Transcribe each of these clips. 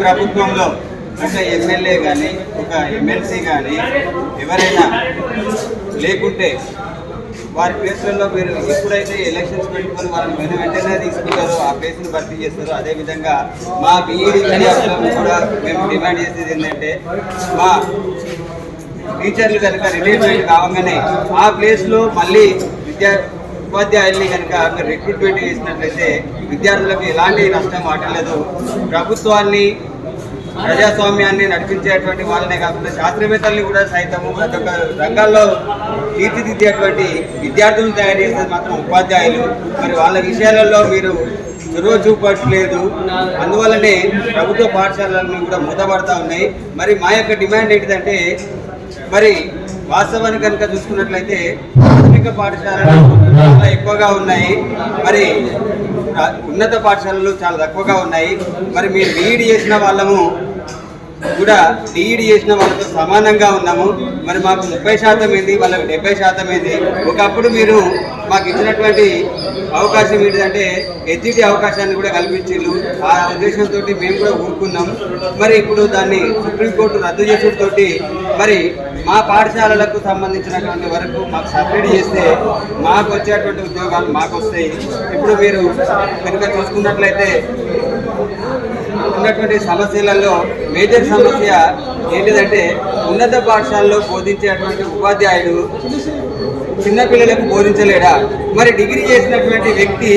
ప్రభుత్వంలో ఒక ఎమ్మెల్యే కానీ ఒక ఎమ్మెల్సీ కానీ ఎవరైనా లేకుంటే వారి ప్లేస్లలో మీరు ఎప్పుడైతే ఎలక్షన్స్ పెట్టుకొని వాళ్ళని వెను వెంటనే తీసుకుంటారో ఆ ప్లేస్ని భర్తీ చేస్తారో అదేవిధంగా మా బీఈడి కూడా మేము డిమాండ్ చేసేది ఏంటంటే మా టీచర్లు కనుక రిటైర్మెంట్ కావగానే ఆ ప్లేస్లో మళ్ళీ విద్యా ఉపాధ్యాయుల్ని కనుక మీరు రిక్రూట్మెంట్ చేసినట్లయితే విద్యార్థులకు ఎలాంటి నష్టం వాటలేదు ప్రభుత్వాన్ని ప్రజాస్వామ్యాన్ని నడిపించేటువంటి వాళ్ళనే కాకుండా శాస్త్రవేత్తల్ని కూడా సైతము ప్రతి ఒక్క రంగాల్లో తీర్చిదిద్దేటువంటి విద్యార్థులను తయారు చేసేది మాత్రం ఉపాధ్యాయులు. మరి వాళ్ళ విషయాలలో మీరు చొరవ చూపట్లేదు. అందువల్లనే ప్రభుత్వ పాఠశాలలను కూడా మూతపడతా ఉన్నాయి. మరి మా యొక్క డిమాండ్ ఏంటిదంటే మరి వాస్తవాన్ని కనుక చూసుకున్నట్లయితే ప్రాథమిక పాఠశాలలు చాలా ఎక్కువగా ఉన్నాయి. మరి ఉన్నత పాఠశాలలు చాలా తక్కువగా ఉన్నాయి. మరి మీరు బీఈడి చేసిన వాళ్ళము కూడా డిఈడి చేసిన వాళ్ళతో సమానంగా ఉన్నాము. మరి మాకు ముప్పై శాతం ఏంది వాళ్ళకి డెబ్బై శాతం ఏంది? ఒకప్పుడు మీరు మాకు ఇచ్చినటువంటి అవకాశం ఏంటంటే హెచ్జిటి అవకాశాన్ని కూడా కల్పించారు ఆ ఉద్దేశంతో మేము కూడా ఊరుకున్నాం. మరి ఇప్పుడు దాన్ని సుప్రీంకోర్టు రద్దు చేసుడుతో మరి మా పాఠశాలలకు సంబంధించినటువంటి వరకు మాకు సబ్సిడీ చేస్తే మాకు వచ్చేటువంటి ఉద్యోగాలు మాకు వస్తాయి. ఇప్పుడు మీరు కనుక చూసుకున్నట్లయితే ఉన్నటువంటి సమస్యలలో మేజర్ సమస్య ఏంటిదంటే ఉన్నత పాఠశాలలో బోధించేటువంటి ఉపాధ్యాయుడు చిన్నపిల్లలకు బోధించలేడా? మరి డిగ్రీ చేసినటువంటి వ్యక్తి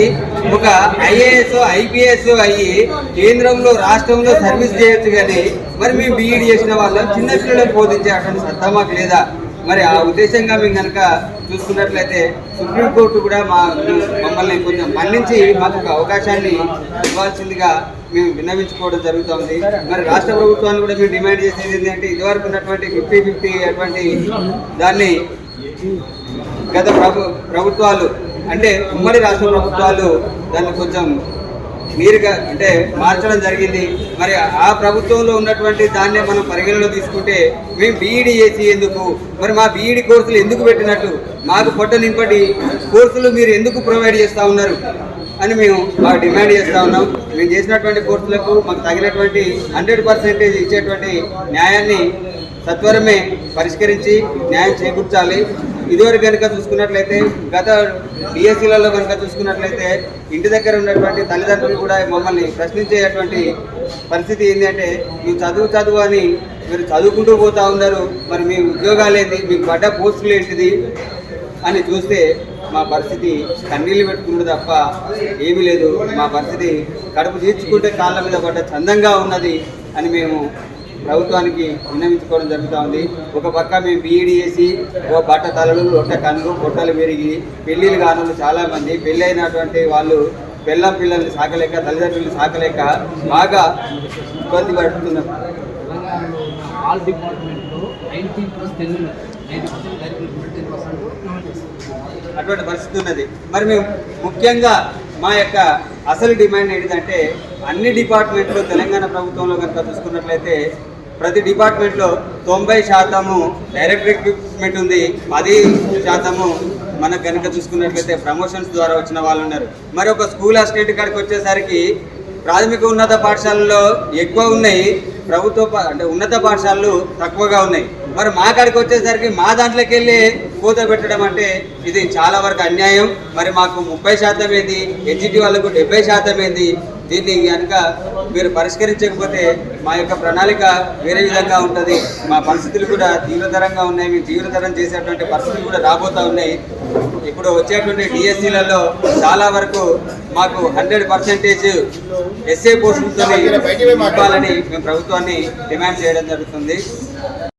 ఒక ఐఏఎస్ ఐపీఎస్ అయ్యి కేంద్రంలో రాష్ట్రంలో సర్వీస్ చేయొచ్చు కానీ మరి మేము బీఈడి చేసిన వాళ్ళం చిన్నపిల్లలకు బోధించేటువంటి సత్తా మాకు లేదా? మరి ఆ ఉద్దేశంగా మేము కనుక చూసుకున్నట్లయితే సుప్రీంకోర్టు కూడా మా మమ్మల్ని కొంచెం మన్నించి మాకు ఒక అవకాశాన్ని ఇవ్వాల్సిందిగా మేము విన్నవించుకోవడం జరుగుతుంది. మరి రాష్ట్ర ప్రభుత్వాన్ని కూడా మేము డిమాండ్ చేసేది ఏంటంటే ఇదివరకు ఉన్నటువంటి ఫిఫ్టీ ఫిఫ్టీ అటువంటి దాన్ని గత ప్రభు ప్రభుత్వాలు అంటే ఉమ్మడి రాష్ట్ర ప్రభుత్వాలు దాన్ని కొంచెం మీరుగా అంటే మార్చడం జరిగింది. మరి ఆ ప్రభుత్వంలో ఉన్నటువంటి దాన్నే మనం పరిగణలో తీసుకుంటే మేము బీఈడి చేసి ఎందుకు? మరి మా బీఈడి కోర్సులు ఎందుకు పెట్టినట్టు మాకు పొట్ట నింపటి కోర్సులు మీరు ఎందుకు ప్రొవైడ్ చేస్తూ ఉన్నారు? అని మేము మాకు డిమాండ్ చేస్తూ ఉన్నాం. మేము చేసినటువంటి కోర్సులకు మాకు తగినటువంటి హండ్రెడ్ పర్సెంటేజ్ ఇచ్చేటువంటి న్యాయాన్ని సత్వరమే పరిష్కరించి న్యాయం చేకూర్చాలి. ఇదివరకు కనుక చూసుకున్నట్లయితే గత డిఎస్సీలలో కనుక చూసుకున్నట్లయితే ఇంటి దగ్గర ఉన్నటువంటి తల్లిదండ్రులు కూడా మమ్మల్ని ప్రశ్నించేటువంటి పరిస్థితి ఏంటంటే మీ చదువు చదువు అని మీరు చదువుకుంటూ పోతూ ఉన్నారు. మరి మీ ఉద్యోగాలు ఏంటి? మీకు పడ్డ పోస్టులు ఏంటిది? అని చూస్తే మా పరిస్థితి కన్నీళ్ళు పెట్టుకుంటూ తప్ప ఏమీ లేదు. మా పరిస్థితి కడుపు తీర్చుకుంటే కాళ్ళ మీద పడ్డ చందంగా ఉన్నది అని మేము ప్రభుత్వానికి విన్నవించుకోవడం జరుగుతూ ఉంది. ఒక పక్క మేము బీఈడి చేసి ఓ బట్ట తలలు లొట్ట కన్ను పొట్టలు పెరిగి పెళ్ళిళ్ళు కానులు చాలామంది పెళ్ళి అయినటువంటి వాళ్ళు పిల్లం పిల్లల్ని సాకలేక తల్లిదండ్రులు సాకలేక బాగా ఇబ్బంది ఆల్ డిపార్ట్మెంట్లో నైన్టీన్ ప్లస్ టెన్ పర్సెంట్ అటువంటి పరిస్థితి ఉన్నది. మరి మేము ముఖ్యంగా మా యొక్క అసలు డిమాండ్ ఏంటంటే అన్ని డిపార్ట్మెంట్లు తెలంగాణ ప్రభుత్వంలో కనుక చూసుకున్నట్లయితే ప్రతి డిపార్ట్మెంట్లో తొంభై శాతము డైరెక్ట్ రిక్రూట్మెంట్ ఉంది. పది శాతము మనకు కనుక చూసుకున్నట్లయితే ప్రమోషన్స్ ద్వారా వచ్చిన వాళ్ళు ఉన్నారు. మరి ఒక స్కూల్ అసిస్టెంట్ కాడికి వచ్చేసరికి ప్రాథమిక ఉన్నత పాఠశాలలో ఎక్కువ ఉన్నాయి. ప్రభుత్వ పా- అంటే ఉన్నత పాఠశాలలు తక్కువగా ఉన్నాయి. మరి మా కాడికి వచ్చేసరికి మా దాంట్లోకి వెళ్ళి కూత పెట్టడం అంటే ఇది చాలా వరకు అన్యాయం. మరి మాకు ముప్పై శాతం ఏంది? ఎన్జిటి వాళ్ళకు డెబ్బై శాతం ఏంది? దీన్ని కనుక మీరు పరిష్కరించకపోతే మా యొక్క ప్రణాళిక వేరే విధంగా ఉంటుంది. మా పరిస్థితులు కూడా తీవ్రతరంగా ఉన్నాయి. మేము తీవ్రతరం చేసేటువంటి పరిస్థితులు కూడా రాబోతూ ఉన్నాయి. ఇప్పుడు వచ్చేటువంటి డిఎస్సీలలో చాలా వరకు మాకు హండ్రెడ్ పర్సెంటేజ్ ఎస్ఏ పోస్టులతో ఇవ్వాలని మేము ప్రభుత్వాన్ని డిమాండ్ చేయడం జరుగుతుంది.